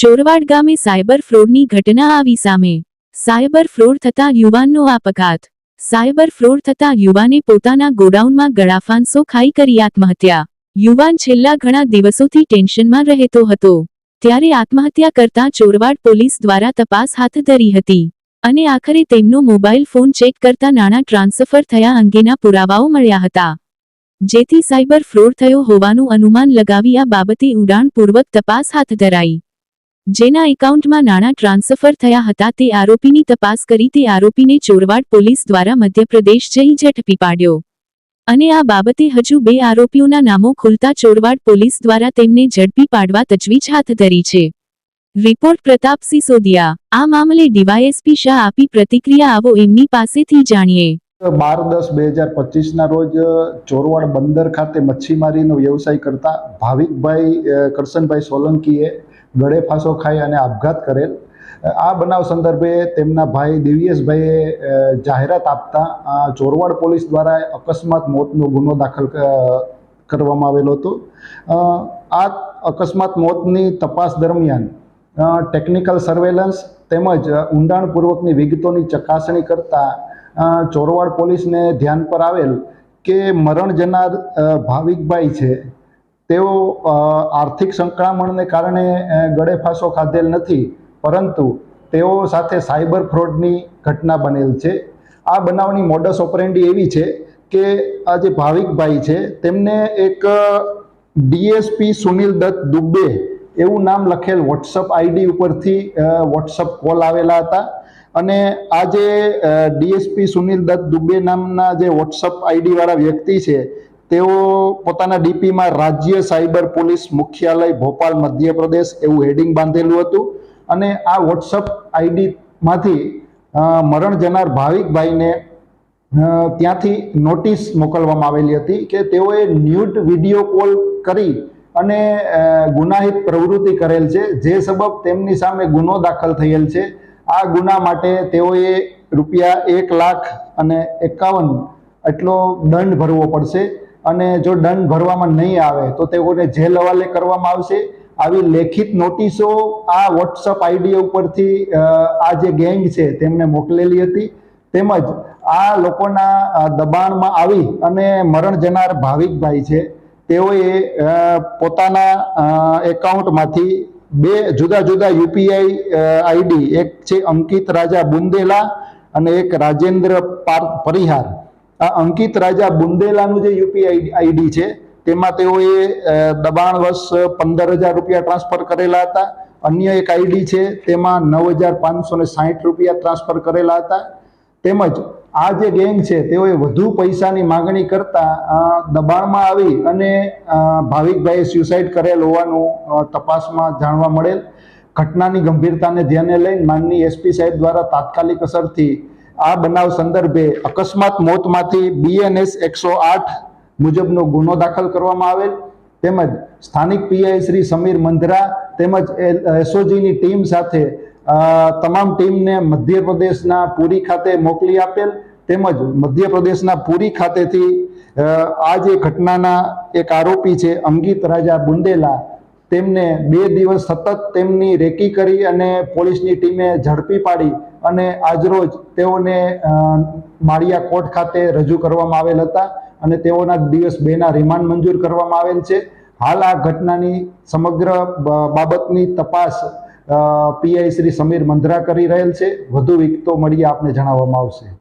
ચોરવાડ ગામે સાયબર ફ્રોડની ઘટના આવી સામે. સાયબર ફ્રોડ થતા યુવાનનો આપઘાત. સાયબર ફ્રોડ થતા યુવાને પોતાના ગોડાઉનમાં ગળાફાંસો ખાઈ કરી આત્મહત્યા. યુવાન છેલ્લા ઘણા દિવસોથી ટેન્શનમાં રહેતો હતો. ત્યારે આત્મહત્યા કરતા ચોરવાડ પોલીસ દ્વારા તપાસ હાથ ધરી હતી. અને આખરે તેમનો મોબાઈલ ફોન ચેક કરતા નાણાં ટ્રાન્સફર થયા અંગેના પુરાવાઓ મળ્યા હતા. જેથી સાયબર ફ્રોડ થયો હોવાનું અનુમાન લગાવી આ બાબતે ઉડાણપૂર્વક તપાસ હાથ ધરાઈ. જેના એકાઉન્ટમાં નાણાં ટ્રાન્સફર થયા હતા તે આરોપીની તપાસ કરી તે આરોપીને ચોરવાડ પોલીસ દ્વારા મધ્યપ્રદેશ જઈ ઝડપી પાડ્યો. અને આ બાબતે હજુ બે આરોપીઓના નામો ખુલતા ચોરવાડ પોલીસ દ્વારા તેમને ઝડપી પાડવા તજવીજ હાથ ધરી છે. રિપોર્ટ પ્રતાપ સિસોદિયા આ મામલે ડીવાયએસપી શાહ આપી પ્રતિક્રિયા આવો એમની પાસેથી જાણીએ. બાર દસ બે હજાર પચીસના રોજ ચોરવાડ બંદર ખાતે મચ્છીમારીનો વ્યવસાય કરતા ભાવિકભાઈ કરશનભાઈ સોલંકીએ ગળે ફાંસો ખાઈ અને આપઘાત કરેલ. આ બનાવ સંદર્ભે તેમના ભાઈ દિવ્યેશભાઈએ જાહેરાત આપતા ચોરવાડ પોલીસ દ્વારા અકસ્માત મોતનો ગુનો દાખલ કરવામાં આવેલો હતો. આ અકસ્માત મોતની તપાસ દરમિયાન ટેકનિકલ સર્વેલન્સ તેમજ ઊંડાણપૂર્વકની વિગતોની ચકાસણી કરતા ચોરવાડ પોલીસને ધ્યાન પર આવેલ કે મરણ જનાર ભાવિકભાઈ છે તેઓ આર્થિક સંકળામણને કારણે ગળેફાંસો ખાધેલ નથી, પરંતુ તેઓ સાથે સાયબર ફ્રોડની ઘટના બનેલ છે. આ બનાવની મોડસ ઓપરેન્ડી એવી છે કે, આ જે ભાવિકભાઈ છે, તેમને એક ડીએસપી સુનિલ દત્ત દુબે એવું નામ લખેલ વોટ્સઅપ આઈડી ઉપરથી વોટ્સઅપ કોલ આવેલા હતા. અને આ જે ડીએસપી સુનિલ દત્ત દુબે નામના જે વોટ્સઅપ આઈડીવાળા વ્યક્તિ છે તેઓ પોતાના ડીપીમાં રાજ્ય સાયબર પોલીસ મુખ્યાલય ભોપાલ, મધ્યપ્રદેશ એવું હેડિંગ બાંધેલું હતું. અને આ વોટ્સઅપ આઈડીમાંથી મરણ જનાર ભાવિકભાઈને ત્યાંથી નોટિસ મોકલવામાં આવેલી હતી કે તેઓએ ન્યૂડ વીડિયો કોલ કરી અને ગુનાહિત પ્રવૃત્તિ કરેલ છે. જે સબબ તેમની સામે ગુનો દાખલ થયેલ છે. આ ગુના માટે તેઓએ રૂપિયા એક લાખ અને એકાવન એટલો દંડ ભરવો પડશે. અને જો દંડ ભરવામાં નહીં આવે, તો તેઓને જેલ હવાલે કરવામાં આવશે. આવી લેખિત નોટિસો આ વોટ્સઅપ આઈડી ઉપરથી આ જે ગેંગ છે તેમને મોકલેલી હતી. તેમજ આ લોકોના દબાણમાં આવી અને મરણ જનાર ભાવિકભાઈ છે, તેઓએ પોતાના એકાઉન્ટમાંથી બે જુદા જુદા યુપીઆઈ આઈડી એક છે અંકિત રાજા બુંદેલા અને એક રાજેન્દ્ર પાર- પરિહાર. આ અંકિત રાજા બુંદેલાનું જે યુપીઆઈ આઈડી છે, તેમાં તેઓએ દબાણ દબાણવશ પંદર હજાર રૂપિયા ટ્રાન્સફર કરેલા હતા. અન્ય એક આઈડી છે, તેમાં નવ હજાર પાંચસો ને સાહીઠ રૂપિયા ટ્રાન્સફર કરેલા હતા. તેમજ આ જે ગેંગ છે, તેઓએ વધુ પૈસાની માગણી કરતા દબાણમાં આવી અને ભાવિકભાઈએ સ્યુસાઇડ કરેલ હોવાનું તપાસમાં જાણવા મળેલ. ઘટનાની ગંભીરતાને ધ્યાને લઈ માનની એસપી સાહેબ દ્વારા તાત્કાલિક અસરથી આ બનાવ સંદર્ભે અકસ્માત મોતમાંથી બીએનએસ એકસો આઠ મુજબનો ગુનો દાખલ કરવામાં આવેલ. તેમજ સ્થાનિક પીઆઈ શ્રી સમીર મંધરા તેમજ એસઓજીની ટીમ સાથે તમામ ટીમને મધ્યપ્રદેશના પુરી ખાતે મોકલી આપેલ. તેમજ મધ્યપ્રદેશના પુરી ખાતેથી આ જે ઘટનાના એક આરોપી છે અંગિત રાજા બુંદેલા તેમને બે દિવસ સતત તેમની રેકી કરી અને પોલીસની ટીમે ઝડપી પાડી અને આજરોજ તેઓને માળિયા કોર્ટ ખાતે રજૂ કરવામાં આવેલ હતા અને તેઓના દિવસ બેના રિમાન્ડ મંજૂર કરવામાં આવેલ છે. હાલ આ ઘટનાની સમગ્ર બાબતની તપાસ પીઆઈ શ્રી સમીર મંદ્રા કરી રહેલ છે. વધુ વિગતો મળી આપને જણાવવામાં આવશે.